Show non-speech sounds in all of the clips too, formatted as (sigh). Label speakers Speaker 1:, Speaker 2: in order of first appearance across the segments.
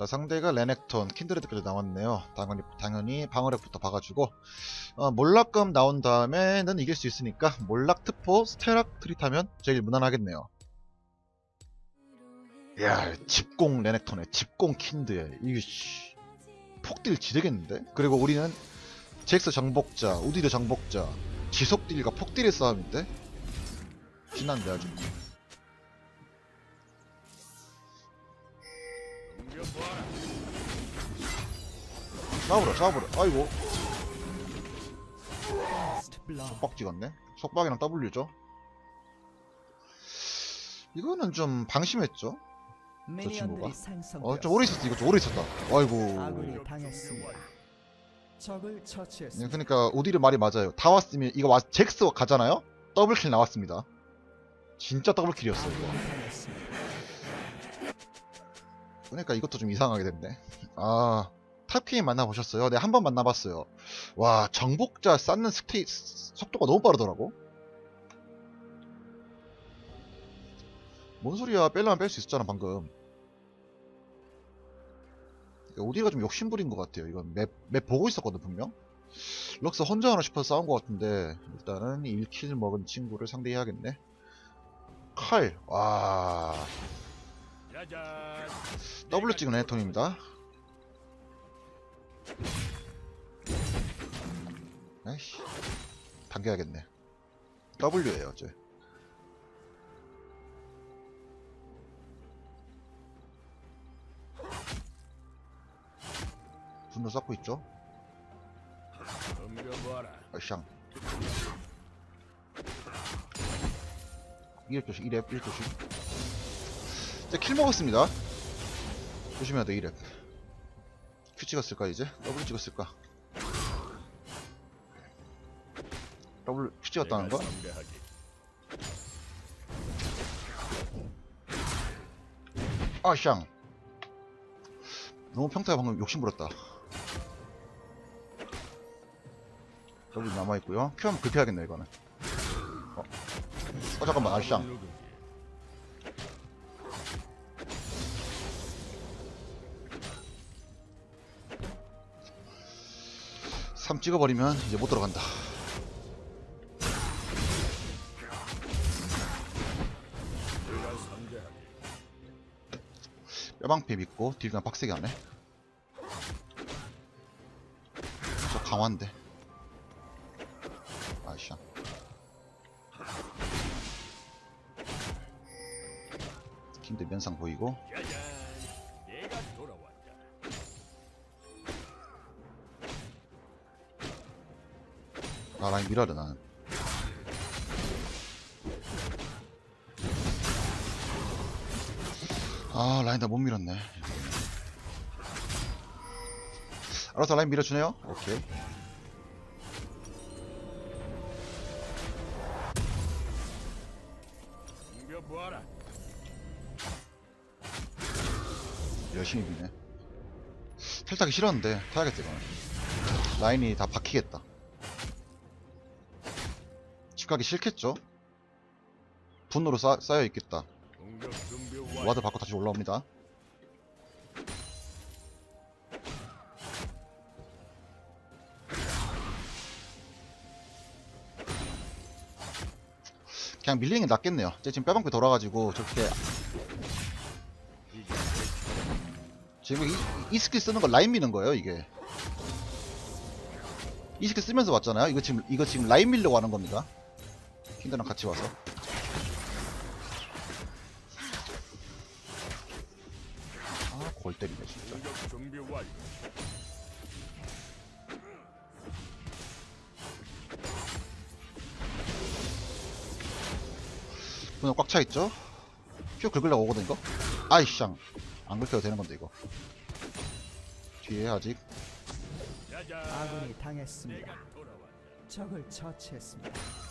Speaker 1: 자 상대가 레넥톤 킨드레드까지 나왔네요. 당연히 당연히 방어력부터 봐가지고. 어, 몰락검 나온 다음에는 이길 수 있으니까 몰락 트포 스테락 트리타면 제일 무난하겠네요. 야 집공 레넥톤에 집공 킨드에 이게 씨 폭딜 지르겠는데? 그리고 우리는 잭스 정복자 우디르 정복자 지속딜과 폭딜의 싸움인데? 신난데 아주 싸우라 싸우라 아이고. 속박 찍었네. 속박이랑 W죠? 이거는 좀 방심했죠?
Speaker 2: 미니언들이 생성되었습니다.
Speaker 1: 어좀 오래 있었어. 이거 좀 오래 있었다. 아이고. 네, 그러니까 우디르 말이 맞아요. 다 왔으면 이거 와 잭스 가잖아요? 더블킬 나왔습니다. 진짜 더블킬이었어요 이거. 그러니까 이것도 좀 이상하게 됐네. 아, 탑게임 만나보셨어요? 네, 한 번 만나봤어요. 와, 정복자 쌓는 스테이, 속도가 너무 빠르더라고. 뭔 소리야, 뺄라면 뺄 수 있었잖아, 방금. 오디가 좀 욕심부린 것 같아요. 이건 맵, 맵 보고 있었거든, 분명. 럭스 혼자 하나 싶어서 싸운 것 같은데, 일단은 1킬 먹은 친구를 상대해야겠네. 칼, 와. W 찍은 에톤입니다. 아이씨, 당겨야겠네. W예요, 쟤. 분노 쌓고 있죠? 아샹. 1렙 조심, 1렙, 1렙 조심. 자, 킬 먹었습니다. 조심해야 돼, 1렙. Q 찍었을까, 이제? W 찍었을까? W, Q 찍었다는 거? 아, 샹. 너무 평타가 방금 욕심 부렸다. W 남아있고요 Q 한번 급해야겠네, 이거는. 어, 어 잠깐만, 아, 샹. 삼 찍어버리면 이제 못 들어간다. 뼈방패 믿고 딜 그냥 빡세게 하네. 저 강화인데. 아이씨. 킨드 면상 보이고 아 라인 밀어야 돼 나는. 아 라인 다 못 밀었네. 알아서 라인 밀어주네요. 오케이. 열심히 미네. 탈타기 싫었는데 타야겠다 이거는. 라인이 다 박히겠다 집 가기 싫겠죠? 분노로 쌓, 쌓여 있겠다. 와드 받고 다시 올라옵니다. 그냥 밀리는 게 낫겠네요. 제 지금 뼈방패 돌아가지고 저렇게 지금 이, 이 스킬 쓰는 거 라인 미는 거예요 이게. 이 스킬 쓰면서 왔잖아요. 이거 지금 이거 지금 라인 밀려고 하는 겁니다. 킨드랑 같이 와서. 아, 골 때리네 진짜. 분명 꽉 차 있죠? 큐 긁으려고 오거든 이거. 아이쌍. 안 긁혀도 되는 건데 이거. 뒤에 아직
Speaker 2: 아군이 당했습니다. 적을 처치했습니다.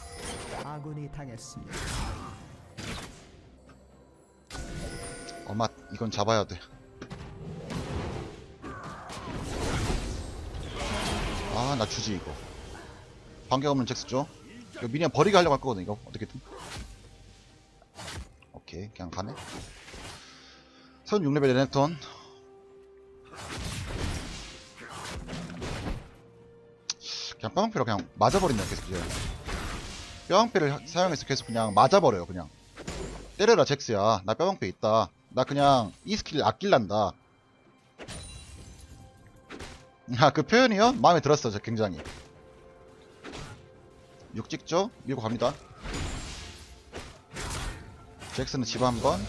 Speaker 2: 아군이 당했습니다.
Speaker 1: 어, 엄마 이건 잡아야 돼. 아 나 주지 이거. 반격 없는 잭스죠? 이거 미니언 버리게 하려고 할 거거든 이거 어떻게든. 오케이 그냥 가네. 36레벨 레넥톤 그냥 빵빵표로 그냥 맞아버린다 계속 이제 뼈방패를 하- 사용해서 계속 그냥 맞아버려요 그냥. 때려라 잭스야. 나 뼈방패 있다. 나 그냥 이 스킬 아낄란다. 아그 표현이요? 마음에 들었어 저 굉장히. 6 찍죠? 밀고 갑니다. 잭스는 집 한번.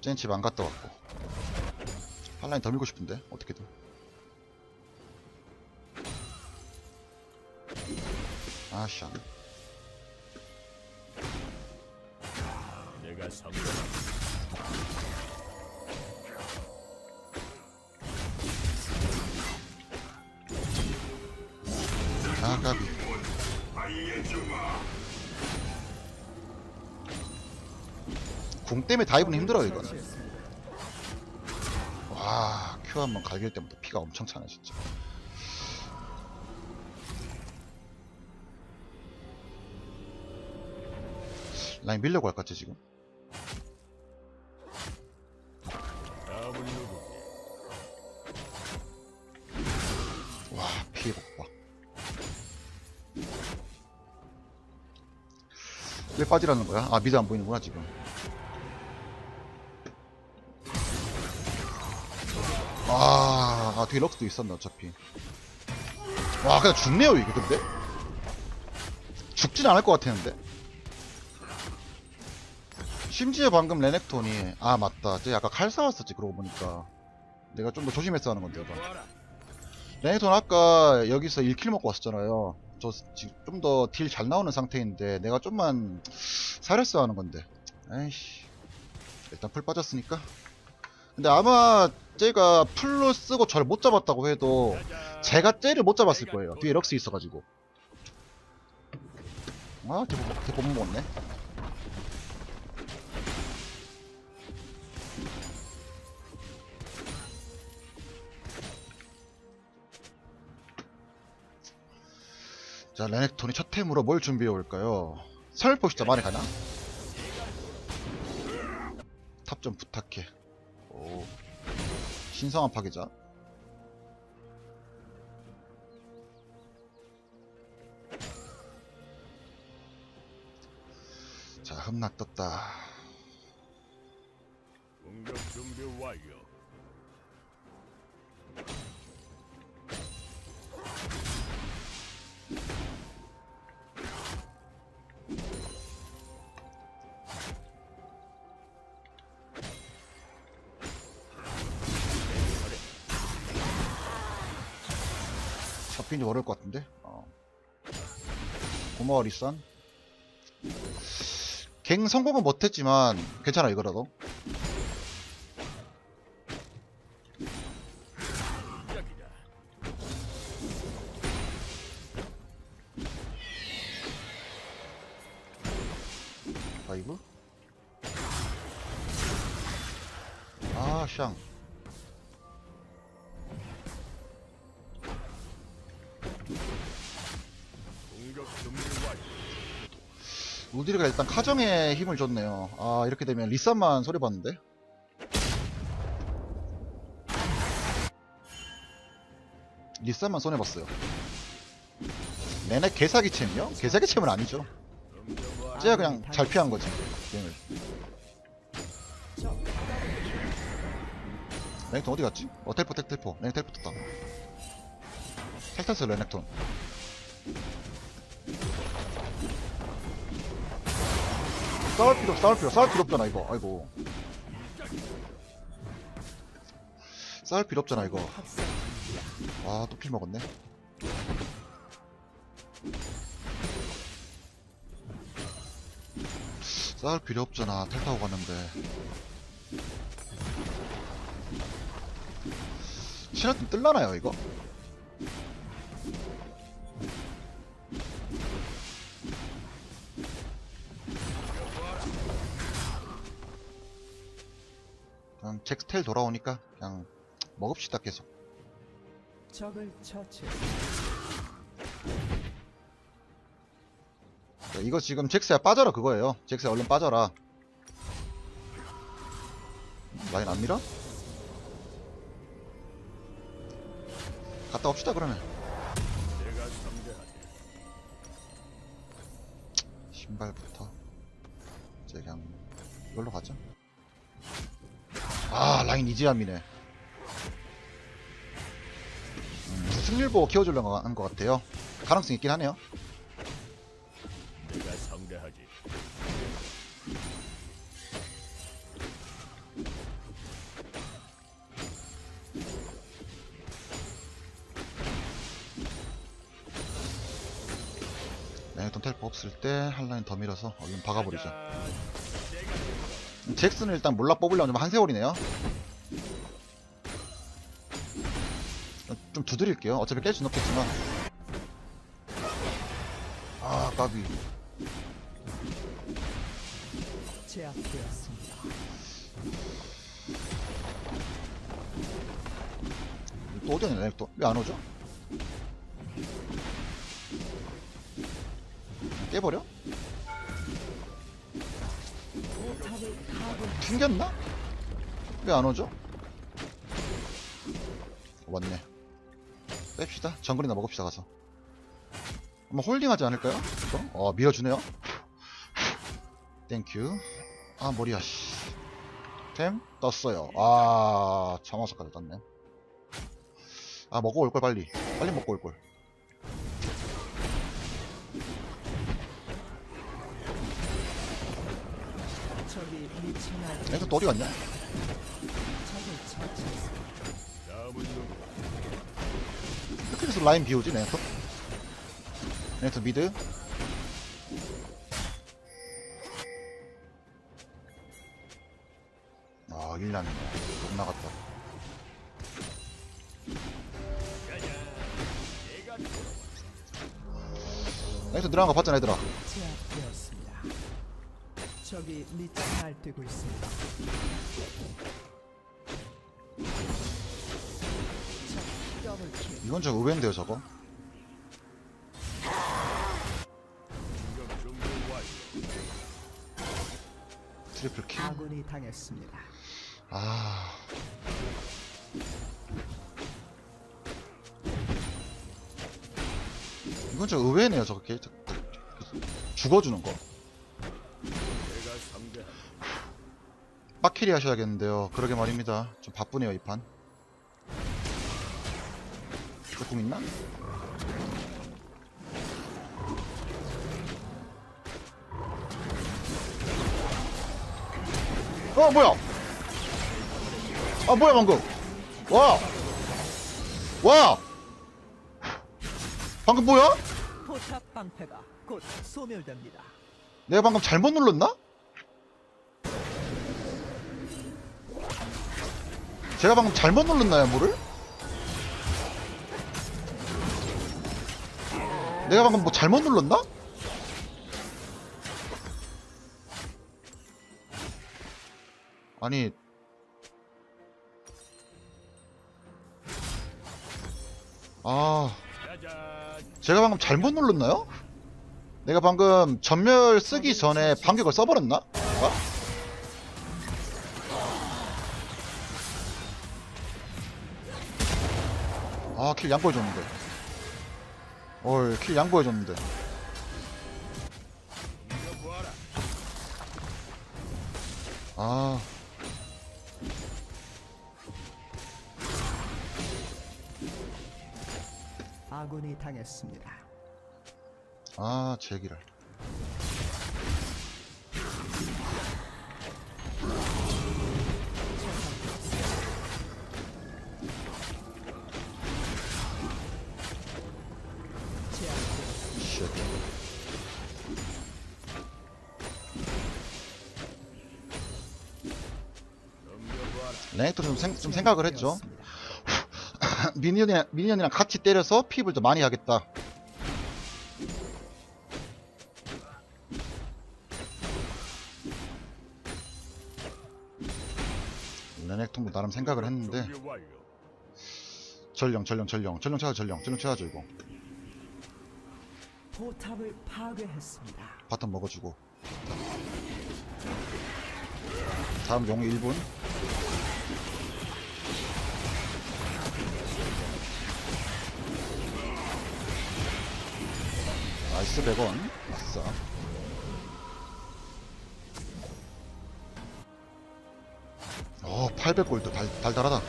Speaker 1: 쟤는 집 안 갔다 왔고. 팔라인 더 밀고 싶은데 어떻게든 아샤
Speaker 3: 내가 성공.
Speaker 1: 아가비 궁 때문에 다이브는 힘들어요 이거는. 와, 큐 한번 갈길 때부터 피가 엄청 차네, 진짜. 라인 밀려고 할 것 같지, 지금? 와, 피해 복 봐. 왜 빠지라는 거야? 아, 미드 안 보이는구나, 지금. 아, 아, 뒤에 럭스도 있었네, 어차피. 와, 그냥 죽네요, 이게, 근데? 죽진 않을 것 같았는데? 심지어 방금 레넥톤이, 아, 맞다. 쟤 아까 칼 싸웠었지, 그러고 보니까. 내가 좀 더 조심해서 하는 건데, 이거. 레넥톤 아까 여기서 1킬 먹고 왔었잖아요. 저 지금 좀 더 딜 잘 나오는 상태인데 내가 좀만 살했어 하는 건데. 에이씨. 일단 풀 빠졌으니까. 근데 아마 쟤가 풀로 쓰고 저를 못 잡았다고 해도 제가 쟤를 못 잡았을 거예요. 뒤에 럭스 있어가지고. 아, 대포, 대포 못 먹었네. 자, 레넥톤이 첫 템으로 뭘 준비해 올까요? 설포 시자 많이 가나? 탑 좀 부탁해. 오. 신성한 파괴자. 자, 흠락 떴다.
Speaker 3: 공격 준비 완료.
Speaker 1: 잡힌지 모를 것 같은데? 어. 고마워, 리산. 갱 성공은 못했지만, 괜찮아, 이거라도. 다이브? 아, 샹. 우디리가 일단 카정에 힘을 줬네요. 아, 이렇게 되면 리산만 소리봤는데? 리산만 손해봤어요. 내내 개사기 챔이요? 개사기 챔은 아니죠. 쟤가 그냥 잘 피한 거지, 게임을.
Speaker 2: 적
Speaker 1: 레넥톤 어디 갔지? 어, 텔포, 텔, 텔포. 레넥 텔포 떴다. 텔 탔어요, 레넥톤. 싸울 필요, 싸울 필요, 싸울 필요 없잖아, 이거. 아이고. 싸울 필요 없잖아, 이거. 아, 또 필 먹었네. 싸울 필요 없잖아. 텔 타고 갔는데. 시라튼 뜰라나요, 이거? 잭스텔 돌아오니까 그냥 먹읍시다 계속.
Speaker 2: 적을 처치했습니다.
Speaker 1: 자, 이거 지금 잭스야 빠져라 그거예요. 잭스야 얼른 빠져라. 라인 안 밀어? 갔다 옵시다 그러면. 신발부터 이제 그냥 이걸로 가죠 아 라인 이지함이네. 음, 승률 보고 키워주려고 한것 같아요. 가능성 있긴 하네요.
Speaker 3: 내가 상대하지.
Speaker 1: 레넥톤 텔포 없을 때 한 라인 더 밀어서 얼른 박아버리죠.
Speaker 3: 자,
Speaker 1: 잭슨을 일단 몰라 뽑으려면 좀 한 세월이네요 좀 두드릴게요 어차피 깰순 없겠지만 아 까비
Speaker 2: 제압되었습니다.
Speaker 1: 또 어디냐 레넥톤 왜안 오죠? 깨버려? 튕겼나? 왜 안 오죠? 왔네. 뺍시다. 정글이나 먹읍시다 가서. 아마 홀딩하지 않을까요? 이거? 어 밀어주네요. 땡큐. 아 머리야 씨. 템 떴어요. 아 참화석까지 떴네. 아 먹고 올 걸 빨리. 빨리 먹고 올 걸. 애들 또 어디 갔냐? 이렇게 해서 라인 비우지 네트. 네트 미드. 아, 1량이네. 못 나갔다. 네트 들어간 거 봤잖아, 얘들아.
Speaker 2: 제압되었습니다. 적이 미쳐 날뛰고 있습니다. 더블킬.
Speaker 1: 이건 좀 의외인데요, 저거. 트리플 킬.
Speaker 2: 아군이 당했습니다.
Speaker 1: 아. 이건 좀 의외네요, 저거. 게 죽어주는 거. 빡캐리 하셔야겠는데요. 그러게 말입니다. 좀 바쁘네요, 이 판. 조금 있나? 어, 뭐야? 아, 뭐야, 방금? 와! 와! 방금 뭐야?
Speaker 2: 포탑 방패가 곧 소멸됩니다.
Speaker 1: 내가 방금 잘못 눌렀나? 제가 방금 잘못 눌렀나요, 뭐를? 내가 방금 뭐 잘못 눌렀나? 아니 아. 제가 방금 잘못 눌렀나요? 내가 방금 전멸 쓰기 전에 반격을 써버렸나? 킬 양보해줬는데. 어이, 킬 양보해줬는데.
Speaker 3: 아.
Speaker 2: 아군이 당했습니다.
Speaker 1: 아, 제기를. 레넥도 좀, 생, 좀 생각을 했죠. (laughs) 미니언이랑, 미니언이랑 같이 때려서 핍을 더 많이 하겠다. 레넥통도 나름 생각을 했는데. 전령 전령 전령 전령 쳐야죠 전령 전령 쳐야죠 이거
Speaker 2: 포탑을 파괴했습니다.
Speaker 1: 바텀 먹어주고 다음 용 1분 나이스 100원. 아싸 어 800골드. 달, 달달하다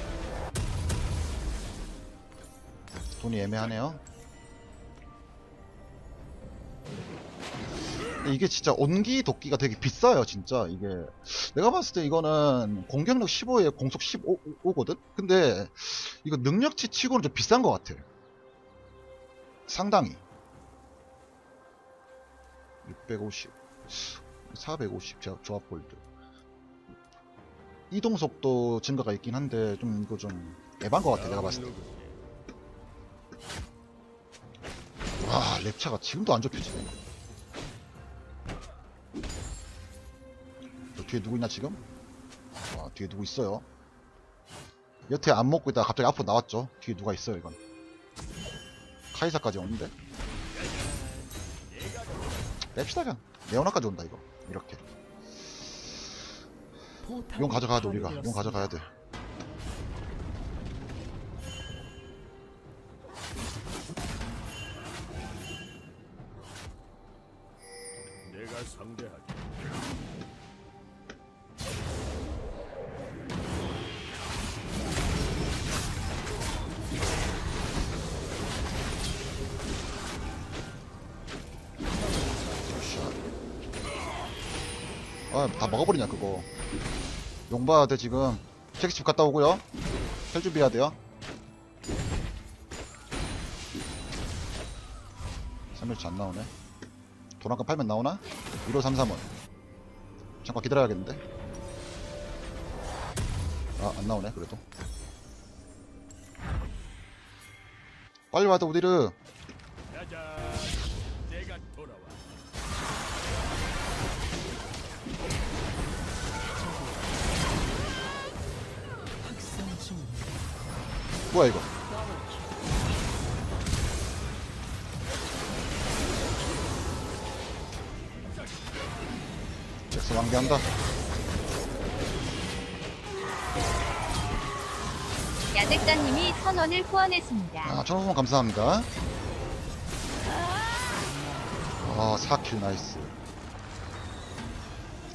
Speaker 1: 돈이 애매하네요. 이게 진짜 온기 도끼가 되게 비싸요 진짜. 이게 내가 봤을 때 이거는 공격력 15에 공속 15거든? 근데 이거 능력치 치고는 좀 비싼 것 같아. 상당히 650 450 조- 조합 골드 이동 속도 증가가 있긴 한데 좀 이거 좀 에반 것 같아 내가 봤을 때 와, 랩차가 지금도 안 좁혀지네. 저 뒤에 누구 있나 지금? 와, 뒤에 누구 있어요? 여태 안 먹고 있다가 갑자기 앞으로 나왔죠. 뒤에 누가 있어요, 이건. 카이사까지 오는데? 뺍시다, 그냥. 네오나까지 온다, 이거. 이렇게. 용 가져가야 돼, 우리가. 용. 가져가야 돼.
Speaker 3: 내가 상대하
Speaker 1: 다 먹어버리냐, 그거. 용 봐야 돼, 지금. 잭집 갔다 오고요. 헬 준비해야 돼요. 3일치 안 나오네. 건 팔면 나오나? 1533원. 잠깐 기다려야겠는데? 아, 안 나오네, 그래도. 빨리 와도 우디르. 뭐야, 이거. 잭스 완기한다.
Speaker 4: 야잭장님이 천 원을 후원했습니다.
Speaker 1: 아, 천원 감사합니다. 아, 4킬 나이스.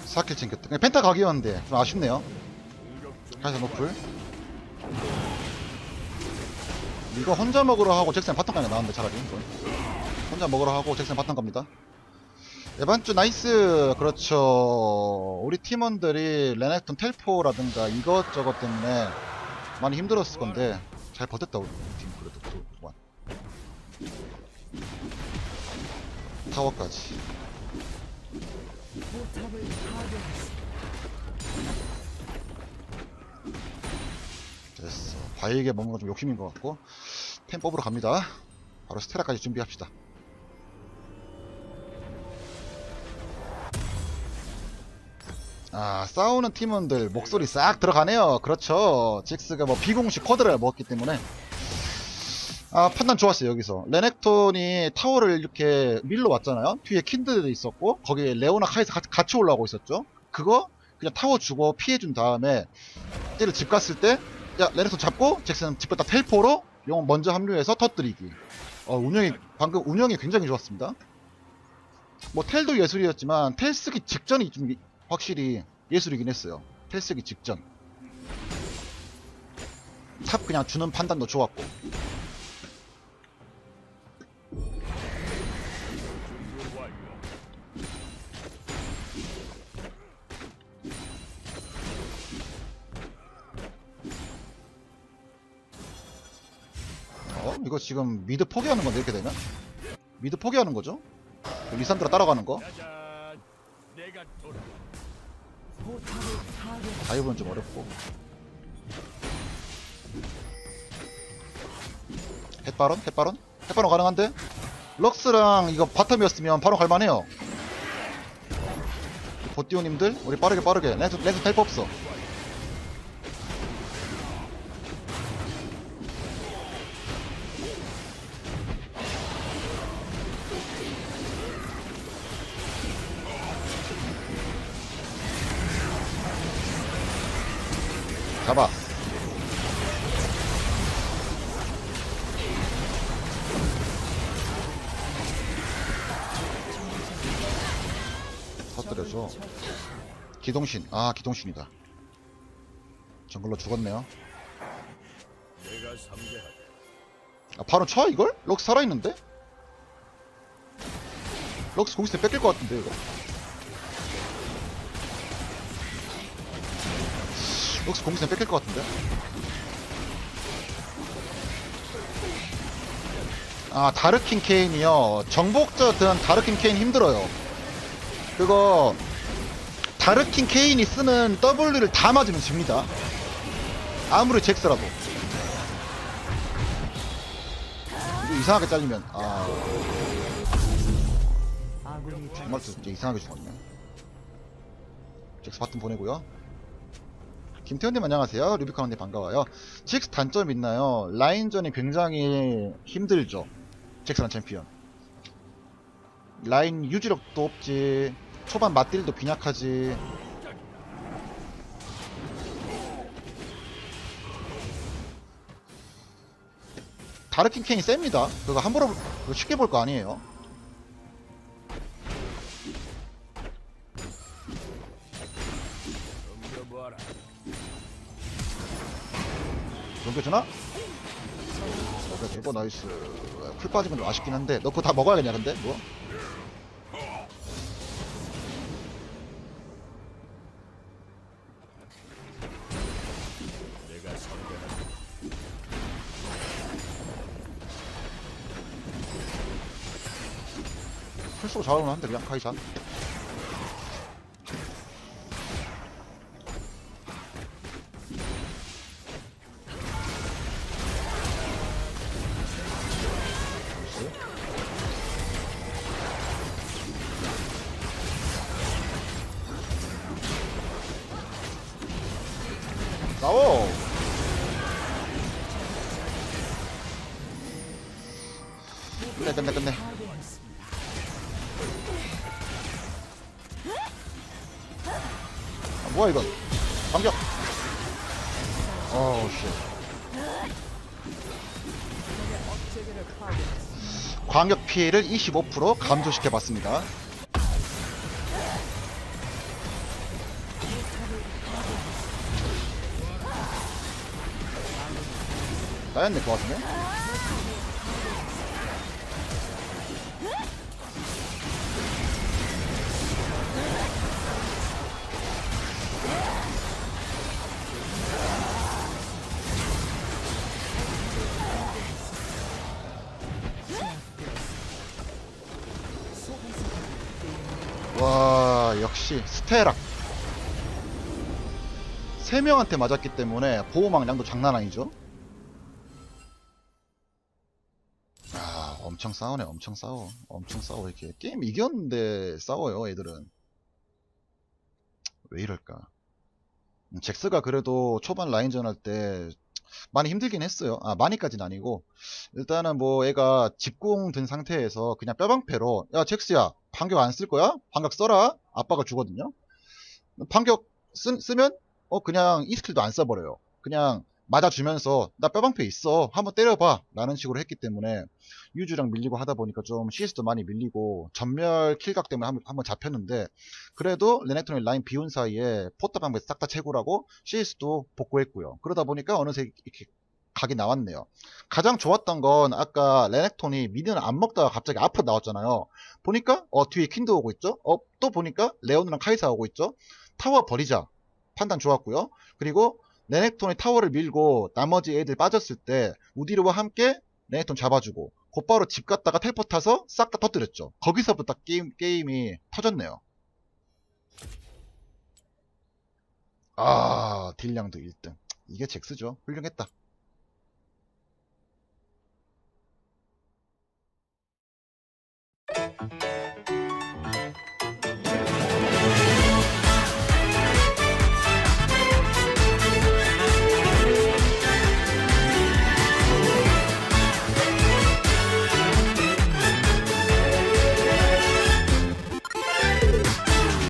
Speaker 1: 4킬 챙겼다. 그냥 펜타 각이었는데 좀 아쉽네요. 카이사 노플. 이거 혼자 먹으러 하고 잭슨 바텀 가는 게 나은데 차라리 이건. 혼자 먹으러 하고 잭슨 바텀 갑니다. 에반주 나이스. 그렇죠. 우리 팀원들이 레넥톤 텔포라든가 이것저것 때문에 많이 힘들었을 건데 잘 버텼다 우리 팀. 그래도 그동안 타워까지 됐어 바이에게 뭔가 좀 욕심인 것 같고 템 뽑으러 갑니다. 바로 스테라까지 준비합시다. 아 싸우는 팀원들 목소리 싹 들어가네요. 그렇죠. 직스가 뭐 비공식 쿼드를 먹었기 때문에. 아 판단 좋았어요 여기서. 레넥톤이 타워를 이렇게 밀러 왔잖아요. 뒤에 킨드도 있었고 거기에 레오나 같이, 같이 올라오고 있었죠. 그거 그냥 타워 주고 피해준 다음에 때를 집 갔을 때 야, 레넥톤 잡고 잭슨 집 갔다 텔포로 용 먼저 합류해서 터뜨리기. 어, 운영이 방금 운영이 굉장히 좋았습니다. 뭐 텔도 예술이었지만 텔 쓰기 직전이 좀 이- 확실히 예술이긴 했어요. 텔 쓰기 직전. 탑 그냥 주는 판단도 좋았고. 이거 지금 미드 포기하는 건데 이렇게 되면? 미드 포기하는 거죠? 리산드라 따라가는 거? 다이브는 좀 어렵고. 햇바론? 햇바론? 햇바론 가능한데? 럭스랑 이거 바텀이었으면 바로 갈만해요. 보띠오님들 우리 빠르게 빠르게 랜스 텔프 없어. 기동신 아 기동신이다 정글로 죽었네요. 아 바로 쳐 이걸? 럭스 살아있는데? 럭스 공기세 뺏길 것 같은데 이거 럭스 공기세 뺏길 것 같은데? 아 다르킨 케인이요 정복자 든 다르킨 케인 힘들어요 그거 다르킨 케인이 쓰는 W를 다 맞으면 집니다. 아무리 잭스라도. 이상하게 잘리면 아. 정말 진짜 이상하게 죽었네. 잭스 바튼 보내고요. 김태현님 안녕하세요. 루비카운님 반가워요. 잭스 단점 있나요? 라인전이 굉장히 힘들죠. 잭스란 챔피언. 라인 유지력도 없지 초반 맞딜도 빈약하지 다르킨 캔이 셉니다 그거 함부로 그거 쉽게 볼 거 아니에요. 넘겨주나? 넘겨주고 나이스 풀 빠진 건좀 아쉽긴 한데 너 그거 다 먹어야 겠냐 근데 뭐? 풀쏘고 잘하면 한데 그냥 카이사 광역 피해를 25% 감소시켜 봤습니다. 따였네 그 같은데 스테락 3명한테 맞았기 때문에 보호막량도 장난 아니죠? 아 엄청 싸우네 엄청 싸워. 엄청 싸워. 이렇게 게임 이겼는데 싸워요 애들은. 왜 이럴까? 음, 잭스가 그래도 초반 라인전 할 때 많이 힘들긴 했어요. 아 많이까지는 아니고. 일단은 뭐 애가 집공 든 상태에서 그냥 뼈방패로 야 잭스야 반격 안 쓸 거야? 반격 써라. 아빠가 주거든요 반격 쓰, 쓰면 어 그냥 이 스킬도 안 써버려요. 그냥 맞아주면서 나 뼈방패 있어. 한번 때려봐. 라는 식으로 했기 때문에 유주랑 밀리고 하다 보니까 좀 CS도 많이 밀리고 전멸 킬각 때문에 한번, 한번 잡혔는데 그래도 레넥톤이 라인 비운 사이에 포탑 방패 싹다 채굴하고 CS도 복구했고요. 그러다 보니까 어느새 이렇게 각이 나왔네요. 가장 좋았던 건 아까 레넥톤이 미니언을 안 먹다가 갑자기 앞으로 나왔잖아요. 보니까 어 뒤에 킨드 오고 있죠? 어 또 보니까 레오느랑 카이사 오고 있죠 타워 버리자 판단 좋았고요. 그리고 네넥톤의 타워를 밀고 나머지 애들 빠졌을 때 우디르와 함께 네넥톤 잡아주고 곧바로 집 갔다가 텔포 타서 싹 다 터뜨렸죠. 거기서부터 게임, 게임이 터졌네요. 아 딜량도 1등 이게 잭스죠. 훌륭했다.